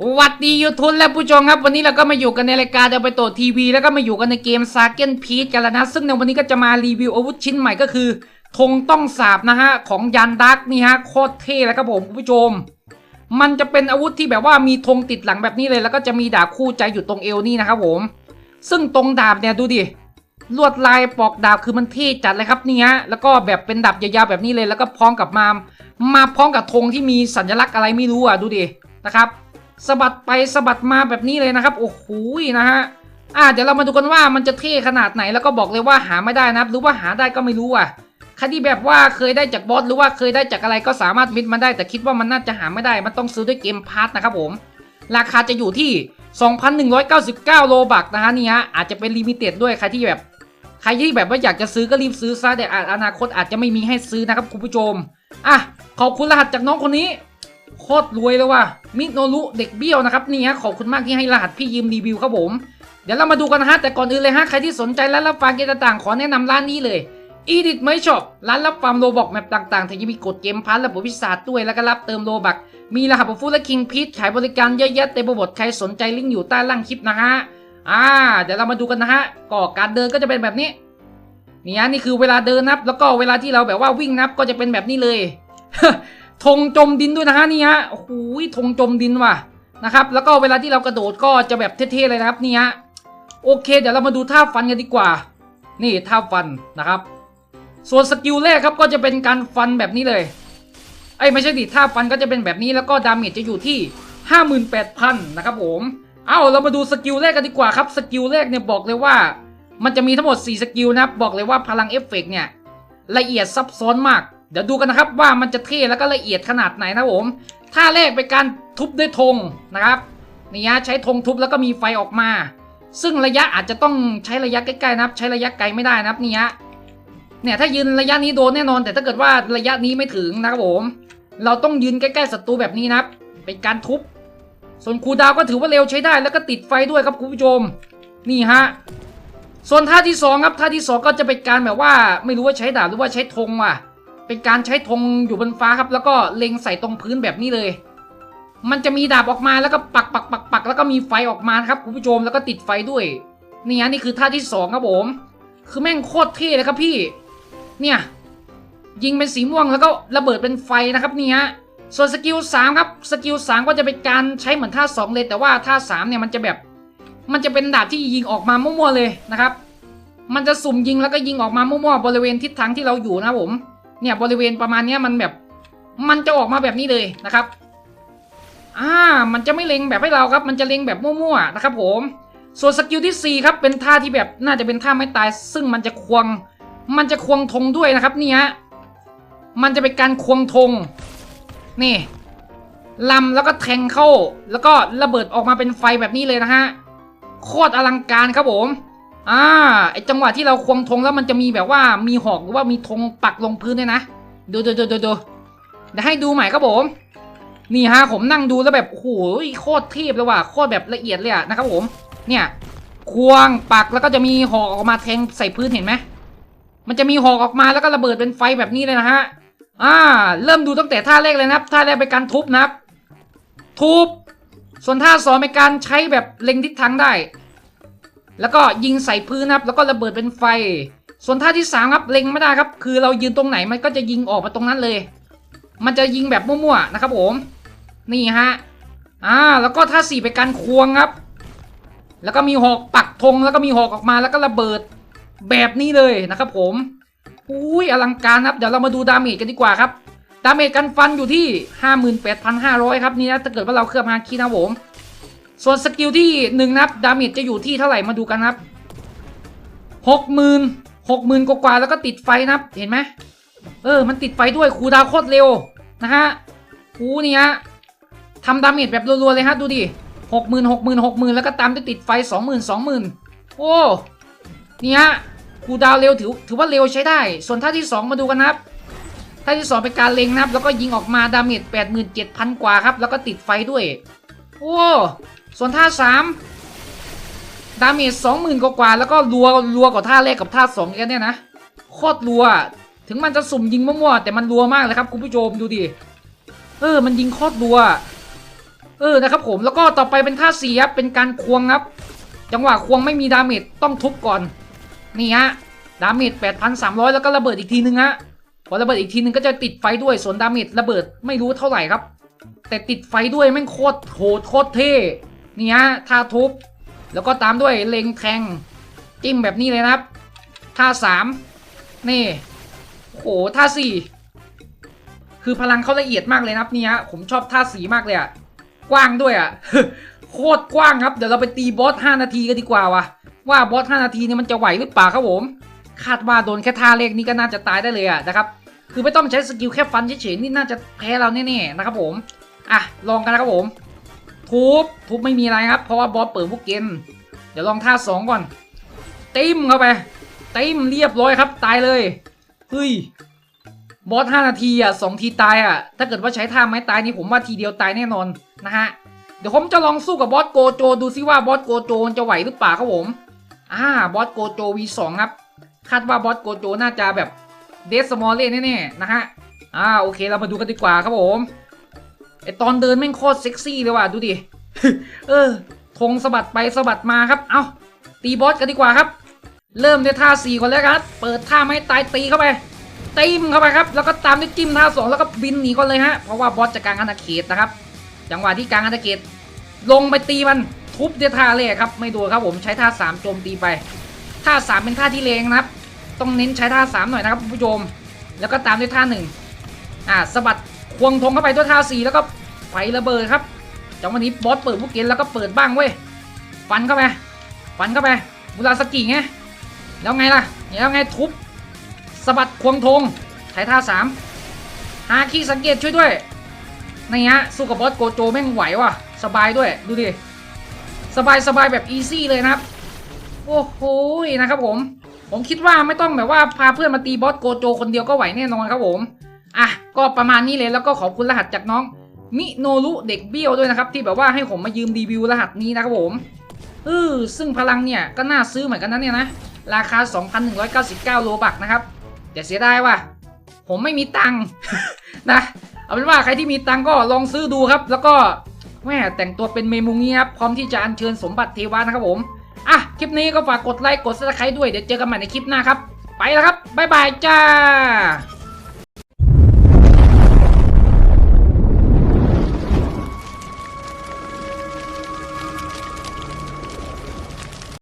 วัดดียูทูบและผู้ชมครับ วันนี้เราก็มาอยู่กันในรายการเดไปโตทีวีแล้วก็มาอยู่กันในเกมซาเกนพีชกันแล้วนะ ซึ่งในวันนี้ก็จะมารีวิวอาวุธชิ้นใหม่ก็คือธงต้องสาบนะฮะ ของยันดักนี่ฮะ โคตรเท่แล้วครับผมผู้ชม มันจะเป็นอาวุธที่แบบว่ามีธงติดหลังแบบนี้เลย แล้วก็จะมีดาบคู่ใจอยู่ตรงเอวนี่นะครับผม ซึ่งตรงดาบเนี่ยดูดิลวดลายปอกดาบคือมันเท่จัดเลยครับนี่ฮะแล้วก็แบบเป็นดาบยาวๆแบบนี้เลย แล้วก็พร้อมกับมามาพร้อมกับธงที่มีสัญลักษณ์อะไรไม่รู้อะดูดินะครับ สะบัดไปสะบัดมาแบบนี้เลยนะครับ โอ้โหนะฮะอ่าเดี๋ยวเรามาดูกันว่ามันจะเท่ขนาดไหนแล้วก็บอกเลยว่าหาไม่ได้นะครับหรือว่าหาได้ก็ไม่รู้อะใครที่แบบว่าเคยได้จากบอสหรือว่าเคยได้จากอะไรก็สามารถมิดมาได้ แต่คิดว่ามันน่าจะหาไม่ได้ มันต้องซื้อด้วยเกมพาร์ทนะครับผม ราคาจะอยู่ที่ 2,199 โลบักนะฮะนี่ฮะอาจจะเป็นลิมิเต็ดด้วยใครที่แบบ ใครที่แบบว่าอยากจะซื้อก็รีบซื้อซะแต่อาจอนาคตอาจจะไม่มีให้ซื้อนะครับคุณผู้ชมอะขอบคุณรหัสจากน้องคนนี้ โคตรรวยเลยว่ะมิโนรุเด็กเบี้ยวนะครับนี่ฮะขอบคุณมากที่ให้รหัสพี่ยืมรีวิวครับผม เดี๋ยวเรามาดูกันนะฮะแต่ก่อนอื่นเลยฮะใครที่สนใจร้านรับฟังเกมต่างๆ ขอแนะนำร้านนี้เลยอีดิทไม่ชอบร้านรับฟาร์มโลบอกแมปต่างๆแถมยังมีกดเกมพันระบบวิสาด้วยแล้วก็รับเติมโลบัก มีรหัสฟูและคิงพีชขายบริการเยอะแยะเต็มไปหมดใครสนใจลิงก์อยู่ใต้ล่างคลิปนะฮะอ่าเดี๋ยวเรามาดูกันนะฮะก็การเดินก็จะเป็นแบบนี้นี่ฮะนี่คือเวลาเดินนับ แล้วก็เวลาที่เราแบบว่าวิ่งนับก็จะเป็นแบบนี้เลย ธงจมดินด้วยนะฮะนี่ฮะโอ้โหธงจมดินว่ะนะครับ แล้วก็เวลาที่เรากระโดดก็จะแบบเท่ๆเลยนะครับนี่ฮะโอเค เดี๋ยวเรามาดูท่าฟันกันดีกว่า นี่ท่าฟันนะครับ ส่วนสกิลแรกครับก็จะเป็นการฟันแบบนี้เลยไอ้ไม่ใช่ดิท่าฟันก็จะเป็นแบบนี้แล้วก็ดาเมจจะอยู่ที่ 58,000นะครับผมเอาเรามาดูสกิลแรกกันดีกว่าครับสกิลแรกเนี่ยบอกเลยว่า มันจะมีทั้งหมด 4 สกิลนะครับบอกเลยว่าพลังเอฟเฟกต์เนี่ยละเอียดซับซ้อนมาก เดี๋ยวดูกันนะครับว่ามันจะเท่แล้วก็ละเอียดขนาดไหนนะผมท่าแรกเป็นการทุบด้วยธงนะครับนี่ฮะใช้ธงทุบแล้วก็มีไฟออกมา ซึ่งระยะอาจจะต้องใช้ระยะใกล้ๆนะครับใช้ระยะไกลไม่ได้นะครับนี่ฮะเนี่ยถ้ายืนระยะนี้โดนแน่นอน แต่ถ้าเกิดว่าระยะนี้ไม่ถึงนะครับผม เราต้องยืนใกล้ๆศัตรูแบบนี้นะครับ เป็นการทุบ ส่วนคูดาวก็ถือว่าเร็วใช้ได้แล้วก็ติดไฟด้วยครับคุณผู้ชม นี่ฮะส่วนท่าที่สองครับท่าที่สองก็จะเป็นการแบบว่าไม่รู้ว่าใช้ดาบหรือว่าใช้ธงว่ะ เป็นการใช้ธงอยู่บนฟ้าครับ แล้วก็เล็งใส่ตรงพื้นแบบนี้เลย มันจะมีดาบออกมาแล้วก็ปักปักปักปักแล้วก็มีไฟออกมาครับคุณผู้ชมแล้วก็ติดไฟด้วยนี่ฮะนี่คือท่าที่สองครับผม คือแม่งโคตรเท่เลยครับพี่ เนี่ยยิงเป็นสีม่วงแล้วก็ระเบิดเป็นไฟนะครับนี่ฮะส่วนสกิลสามครับสกิลสามก็จะเป็นการใช้เหมือนท่าสองเลย แต่ว่าท่าสามเนี่ยมันจะแบบ มันจะเป็นดาบที่ยิงออกมามั่วๆเลยนะครับ มันจะสุ่มยิงแล้วก็ยิงออกมามั่วๆบริเวณทิศทางที่เราอยู่นะผม เนี่ยบริเวณประมาณเนี้ยมันแบบ มันจะออกมาแบบนี้เลยนะครับ อ่า มันจะไม่เล็งแบบให้เราครับ มันจะเล็งแบบมั่วๆนะครับ ผม ส่วนสกิลที่สี่ครับเป็นท่าที่แบบน่าจะเป็นท่าไม่ตาย ซึ่งมันจะควง มันจะควงธงด้วยนะครับนี่ฮะมันจะเป็นการควงธงนี่ลำแล้วก็แทงเข้า แล้วก็ระเบิดออกมาเป็นไฟแบบนี้เลยนะฮะโคตรอลังการครับผม อ่าไอจังหวะที่เราควงธงแล้วมันจะมีแบบว่ามีหอกหรือว่ามีธงปักลงพื้นด้วยนะ ดูดูดูดูดูเดี๋ยวให้ดูใหม่ครับผม นี่ฮะผมนั่งดูแล้วแบบโอ้โหโคตรเทพเลยว่ะโคตรแบบละเอียดเลยอะนะครับผม เนี่ยควงปักแล้วก็จะมีหอกออกมาแทงใส่พื้นเห็นไหมมันจะมีหอกออกมาแล้วก็ระเบิดเป็นไฟแบบนี้เลยนะฮะ อ่า เริ่มดูตั้งแต่ท่าแรกเลยนะครับ ท่าแรกเป็นการทุบนะครับ ทุบ ส่วนท่าสองเป็นการใช้แบบเล็งทิศทางได้ แล้วก็ยิงใส่พื้นนะครับ แล้วก็ระเบิดเป็นไฟ ส่วนท่าที่สามครับเล็งไม่ได้ครับ คือเรายืนตรงไหนมันก็จะยิงออกมาตรงนั้นเลย มันจะยิงแบบมั่วๆนะครับผมนี่ฮะอ่าแล้วก็ท่าสี่เป็นการควงครับ แล้วก็มีหอกปักธงแล้วก็มีหอกออกมาแล้วก็ระเบิดแบบนี้เลยนะครับผมอุ้ยอลังการครับ เดี๋ยวเรามาดูดาเมจกันดีกว่าครับ ดาเมจกันฟันอยู่ที่ 58,500 ครับนี่นะถ้าเกิดว่าเราเคลือบฮาคินะผม ส่วนสกิลที่หนึ่งนะครับดาเมจจะอยู่ที่เท่าไหร่มาดูกันครับ60,000 60,000กว่าแล้วก็ติดไฟนะครับเห็นไหมเออ มันติดไฟด้วยคูดาวโคตรเร็วนะฮะคูนี่ฮะทำดาเมจแบบรัวๆเลยฮะดูดิหกหมื่นหกหมื่นหกหมื่นแล้วก็ตามด้วยติดไฟสองหมื่นสองหมื่นโอ้นี่ฮะคูดาวเร็วถือถือว่าเร็วใช้ได้ ส่วนท่าที่สองมาดูกันนะครับท่าที่สองเป็นการเล็งนะครับ แล้วก็ยิงออกมาดาเมจแปดหมื่นเจ็ดพันกว่าครับ แล้วก็ติดไฟด้วย โอ้ ส่วนท่าสามดาเมจสองหมื่นกว่าแล้วก็รัวรัวกว่าท่าแรกกับท่าสองกันเนี่ยนะโคตรรัว ถึงมันจะสุ่มยิงมั่วๆแต่มันรัวมากเลยครับคุณผู้ชมดูดิเออ มันยิงโคตรรัวเเออนะครับผมแล้วก็ต่อไปเป็นท่าสี่ครับเป็นการควงครับ จังหวะควงไม่มีดาเมจต้องทุบก่อนนี่ฮะดาเมจ8,300 แล้วก็ระเบิดอีกทีนึงฮะพอระเบิดอีกทีนึงก็จะติดไฟด้วยส่วนดาเมจระเบิดไม่รู้เท่าไหร่ครับ แต่ติดไฟด้วยแม่งโคตรโหดโคตรเท่ นี่ฮะท่าทุบ แล้วก็ตามด้วยเล็งแทง จิ้มแบบนี้เลยนะครับ ท่าสามนี่โอ้โหท่าสี่คือพลังเขาละเอียดมากเลยนะครับเนี่ยผมชอบท่าสีมากเลยอะกว้างด้วยอะโคตรกว้างครับ เดี๋ยวเราไปตีบอส5นาทีกันดีกว่าวะว่าบอส5นาทีเนี่ยมันจะไหวหรือเปล่าครับผมคาดว่าโดนแค่ท่าเลขนี้ก็น่าจะตายได้เลยอะนะครับคือไม่ต้องใช้สกิลแค่ฟันเฉยๆนี่น่าจะแพ้เราแน่ๆนะครับผม อะ ลองกันนะครับผม ทุบทุบไม่มีอะไรครับ เพราะว่าบอสเปิดพวกเกมเดี๋ยวลองท่าสองก่อน ติ้มเข้าไป ติ้มเรียบร้อยครับ ตายเลยเฮ้ยบอส5นาทีอะสองทีตายอะ ถ้าเกิดว่าใช้ท่าไม้ตายนี่ผมว่าทีเดียวตายแน่นอนนะฮะ เดี๋ยวผมจะลองสู้กับบอสโกโจดูซิว่าบอสโกโจจะไหวหรือเปล่าครับผม อ่าบอสโกโจ V2 ครับ คาดว่าบอสโกโจน่าจะแบบเดสมอลเล่แน่ๆนะฮะ อ่าโอเคเรามาดูกันดีกว่าครับผม ไอตอนเดินแม่งโคตรเซ็กซี่เลยว่ะดูดิเออธงสะบัดไปสะบัดมาครับ เอาตีบอสกันดีกว่าครับ เริ่มด้วยท่าสี่ก่อนแล้วครับเปิดท่าไม้ตายตีเข้าไปตีมเข้าไปครับ แล้วก็ตามด้วยจิ้มท่าสองแล้วก็บินหนีก่อนเลยฮะ เพราะว่าบอสจะกลางอาณาเขตนะครับ จังหวะที่กลางอาณาเขตลงไปตีมันทุบด้วยท่าเลยครับ ไม่ดนครับผมใช้ท่าสามโจมตีไป ท่าสามเป็นท่าที่เลงนะครับ ต้องเน้นใช้ท่าสามหน่อยนะครับคุณผู้ชม แล้วก็ตามด้วยท่าหนึ่งอ่าสะบัด ควงธงเข้าไปด้วท่าสี่แล้วก็ไฟระเบิดครับจังหวะนี้บอสเปิดพวกเกนแล้วก็เปิดบ้างเว้ยฟันเข้าไปฟันเข้าไปบุราสกิไงแล้วไงล่ะแล้วไงทุบสะบัดควงธงใช้ท่าสามหาคีสังเกตช่วยด้วยนี่ฮะสู้กับบอสโกโจแม่งไหวว่ะสบายด้วยดูดิสบายสบายแบบอีซี่เลยนะครับโอ้โหนะครับผม ผมคิดว่าไม่ต้องแบบว่าพาเพื่อนมาตีบอสโกโจคนเดียวก็ไหวแน่นอนครับผม อะก็ประมาณนี้เลยแล้วก็ขอบคุณรหัสจากน้องมิโนรุเด็กเบี้ยวด้วยนะครับ ที่แบบว่าให้ผมมายืมรีวิวรหัสนี้นะครับผมเออซึ่งพลังเนี่ยก็น่าซื้อเหมือนกันนะเนี่ยนะ ราคา 2,199 โลบักนะครับแต่เสียดายว่ะ ผมไม่มีตังค์นะ เอาเป็นว่าใครที่มีตังค์ก็ลองซื้อดูครับ แล้วก็แม่แต่งตัวเป็นเมมุงนี้ครับพร้อมที่จะอัญเชิญสมบัติเทวานะครับผมอะคลิปนี้ก็ฝากกดไลค์กดซับสไครต์ด้วยเดี๋ยวเจอกันใหม่ในคลิปหน้าครับ ไปแล้วครับบ๊ายบายจ้า